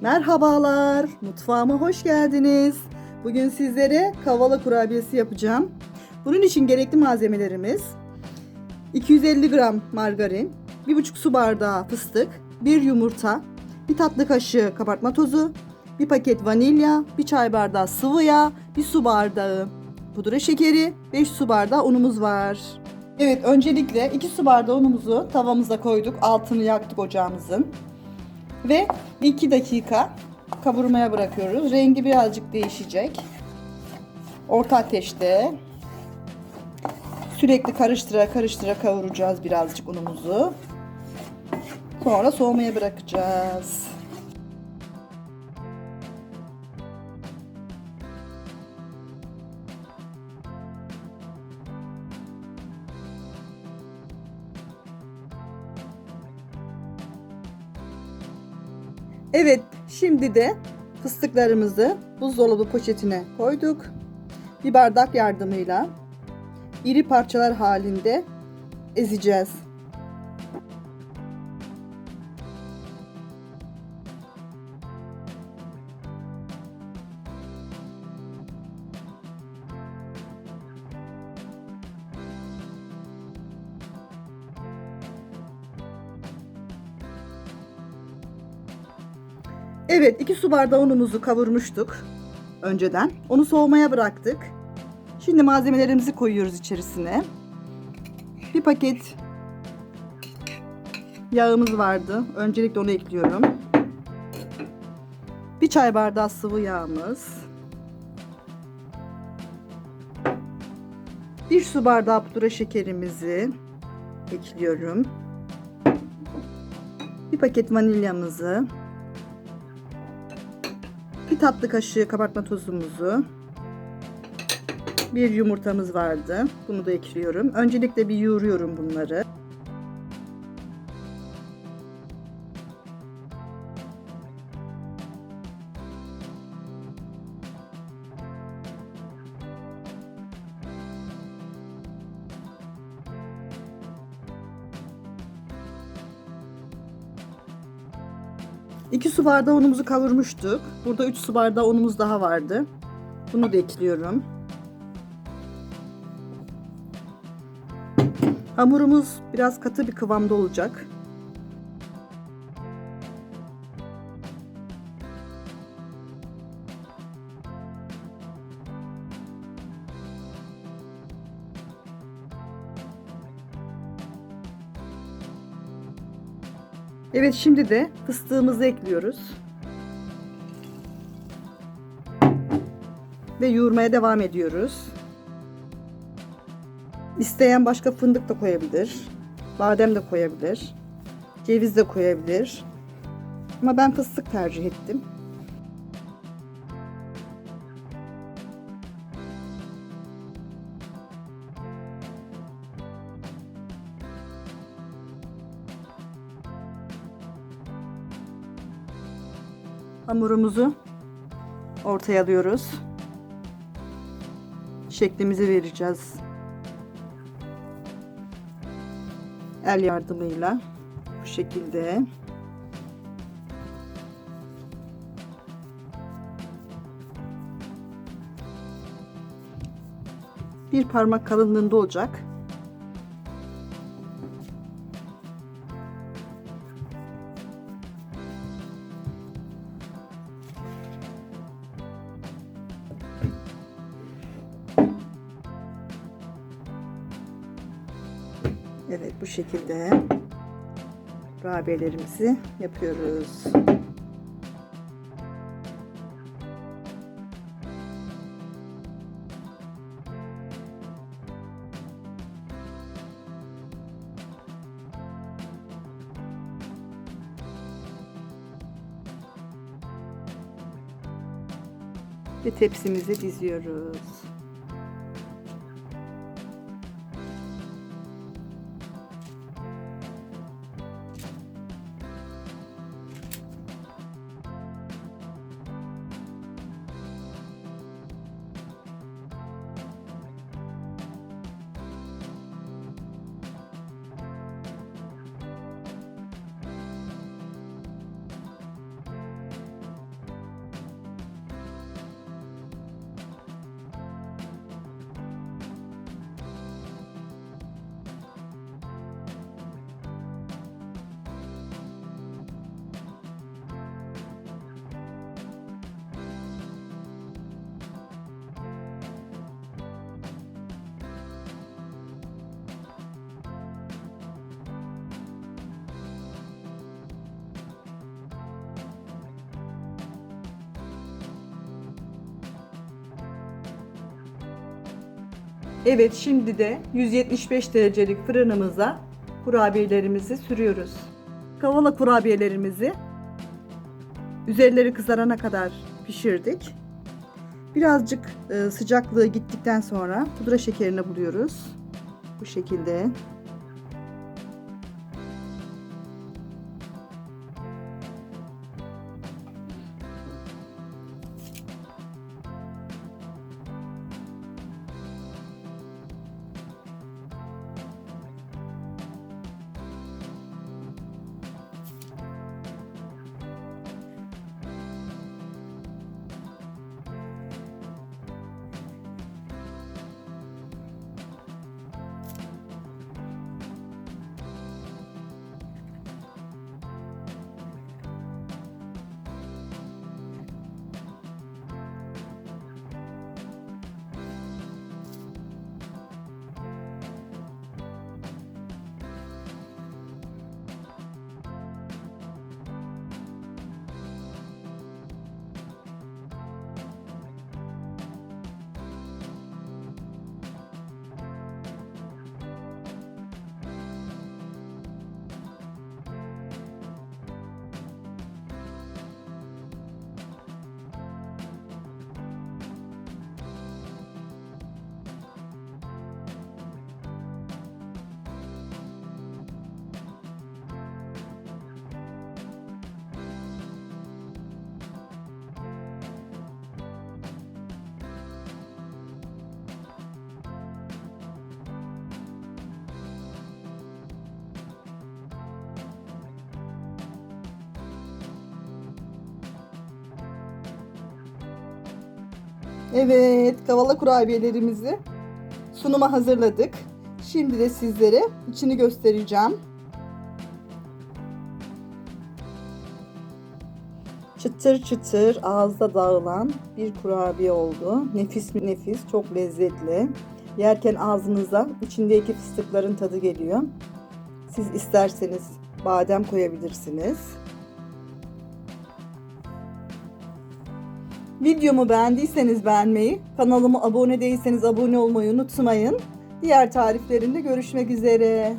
Merhabalar, mutfağıma hoş geldiniz. Bugün sizlere kavala kurabiyesi yapacağım. Bunun için gerekli malzemelerimiz 250 gram margarin, 1,5 su bardağı fıstık, 1 yumurta, 1 tatlı kaşığı kabartma tozu, 1 paket vanilya, 1 çay bardağı sıvı yağ, 1 su bardağı pudra şekeri, 5 su bardağı unumuz var. Evet, öncelikle 2 su bardağı unumuzu tavamıza koyduk. Altını yaktık ocağımızın. Ve 2 dakika kavurmaya bırakıyoruz. Rengi birazcık değişecek. Orta ateşte sürekli karıştıra karıştıra kavuracağız birazcık unumuzu. Sonra soğumaya bırakacağız. Evet, şimdi de fıstıklarımızı buzdolabı poşetine koyduk. Bir bardak yardımıyla iri parçalar halinde ezeceğiz. Evet, 2 su bardağı unumuzu kavurmuştuk önceden. Onu soğumaya bıraktık. Şimdi malzemelerimizi koyuyoruz içerisine. Bir paket yağımız vardı. Öncelikle onu ekliyorum. Bir çay bardağı sıvı yağımız. Bir su bardağı pudra şekerimizi ekliyorum. Bir paket vanilyamızı. Bir tatlı kaşığı kabartma tozumuzu. Bir yumurtamız vardı. Bunu da ekliyorum. Öncelikle bir yoğuruyorum bunları. İki su bardağı unumuzu kavurmuştuk. Burada 3 su bardağı unumuz daha vardı. Bunu da ekliyorum. Hamurumuz biraz katı bir kıvamda olacak. Evet şimdi de fıstığımızı ekliyoruz. Ve yoğurmaya devam ediyoruz. İsteyen başka fındık da koyabilir. Badem de koyabilir. Ceviz de koyabilir. Ama ben fıstık tercih ettim. Hamurumuzu ortaya alıyoruz. Şeklimizi vereceğiz. El yardımıyla bu şekilde. Bir parmak kalınlığında olacak. Evet bu şekilde kurabiyelerimizi yapıyoruz. Ve tepsimizi diziyoruz. Evet şimdi de 175 derecelik fırınımıza kurabiyelerimizi sürüyoruz. Kavala kurabiyelerimizi üzerleri kızarana kadar pişirdik. Birazcık e, sıcaklığı gittikten sonra pudra şekerini buluyoruz. Bu şekilde. Evet, kavala kurabiyelerimizi sunuma hazırladık. Şimdi de sizlere içini göstereceğim. Çıtır çıtır ağızda dağılan bir kurabiye oldu. Nefis mi nefis, çok lezzetli. Yerken ağzınıza içindeki fıstıkların tadı geliyor. Siz isterseniz badem koyabilirsiniz. Videomu beğendiyseniz beğenmeyi, kanalıma abone değilseniz abone olmayı unutmayın. Diğer tariflerinde görüşmek üzere.